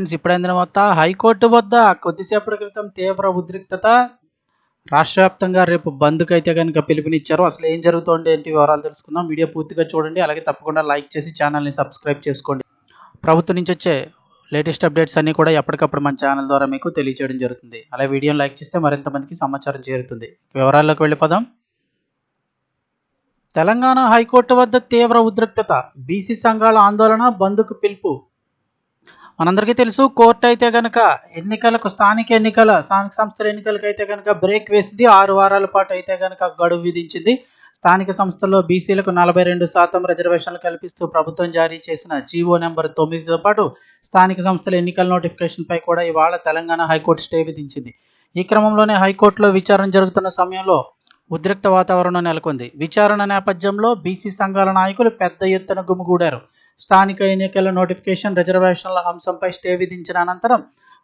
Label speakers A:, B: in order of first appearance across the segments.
A: Friends ఇప్పుడైందిన మొత్తం high court వద్ద కొద్దిసేపటి క్రితం తీవ్ర ఉద్రిక్తత. రాష్ట్ర వ్యాప్తంగా రేపు బంద్కు అయితే కనుక పిలుపునిచ్చారు. అసలు ఏం జరుగుతుంది ఏంటి వివరాలు తెలుసుకుందాం. వీడియో పూర్తిగా చూడండి. అలాగే తప్పకుండా లైక్ చేసి ఛానల్ని సబ్స్క్రైబ్ చేసుకోండి. ప్రభుత్వం నుంచి వచ్చే లేటెస్ట్ అప్డేట్స్ అన్నీ కూడా ఎప్పటికప్పుడు మన ఛానల్ ద్వారా మీకు తెలియజేయడం జరుగుతుంది. అలాగే వీడియోని లైక్ చేస్తే మరింత మందికి సమాచారం చేరుతుంది. వివరాల్లోకి వెళ్ళిపోదాం. తెలంగాణ హైకోర్టు వద్ద తీవ్ర ఉద్రిక్తత. బీసీ సంఘాల ఆందోళన బంద్కు పిలుపు. మనందరికీ తెలుసు కోర్టు అయితే కనుక ఎన్నికలకు స్థానిక ఎన్నికల స్థానిక సంస్థల ఎన్నికలకు అయితే కనుక బ్రేక్ వేసింది. ఆరు వారాల పాటు అయితే కనుక గడువు విధించింది. స్థానిక సంస్థల్లో బీసీలకు నలభై రెండు శాతం రిజర్వేషన్లు కల్పిస్తూ ప్రభుత్వం జారీ చేసిన జీవో నెంబర్ తొమ్మిదితో పాటు స్థానిక సంస్థల ఎన్నికల నోటిఫికేషన్పై కూడా ఇవాళ తెలంగాణ హైకోర్టు స్టే విధించింది. ఈ క్రమంలోనే హైకోర్టులో విచారణ జరుగుతున్న సమయంలో ఉద్రిక్త వాతావరణం నెలకొంది. విచారణ నేపథ్యంలో బీసీ సంఘాల నాయకులు పెద్ద ఎత్తున గుమిగూడారు. స్థానిక ఎన్నికల నోటిఫికేషన్ రిజర్వేషన్ల అంశంపై స్టే విధించిన అనంతరం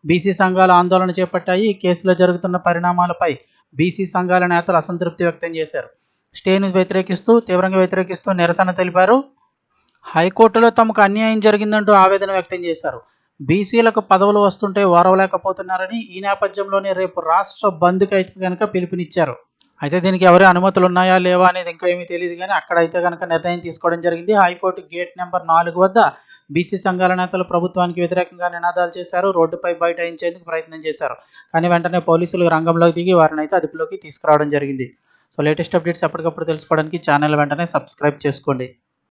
A: బీసీ సంఘాలు ఆందోళన చేపట్టాయి. ఈ కేసులో జరుగుతున్న పరిణామాలపై బీసీ సంఘాల నేతలు అసంతృప్తి వ్యక్తం చేశారు. స్టేను వ్యతిరేకిస్తూ తీవ్రంగా వ్యతిరేకిస్తూ నిరసన తెలిపారు. హైకోర్టులో తమకు అన్యాయం జరిగిందంటూ ఆవేదన వ్యక్తం చేశారు. బీసీలకు పదవులు వస్తుంటే ఓరవలేకపోతున్నారని ఈ నేపథ్యంలోనే రేపు రాష్ట్ర బంద్కి అయితే కనుక పిలుపునిచ్చారు. అయితే దీనికి ఎవరి అనుమతులు ఉన్నాయా లేవా అనేది ఇంకా ఏమీ తెలియదు కానీ అక్కడైతే కనుక నిర్ణయం తీసుకోవడం జరిగింది. హైకోర్టు గేట్ నెంబర్ నాలుగు వద్ద బీసీ సంఘాల నేతలు ప్రభుత్వానికి వ్యతిరేకంగా నినాదాలు చేశారు. రోడ్డుపై బైఠాయించేందుకు ప్రయత్నం చేశారు. కానీ వెంటనే పోలీసులు రంగంలోకి దిగి వారిని అయితే అదుపులోకి తీసుకురావడం జరిగింది. సో లేటెస్ట్ అప్డేట్స్ ఎప్పటికప్పుడు తెలుసుకోవడానికి ఛానల్ వెంటనే సబ్స్క్రైబ్ చేసుకోండి.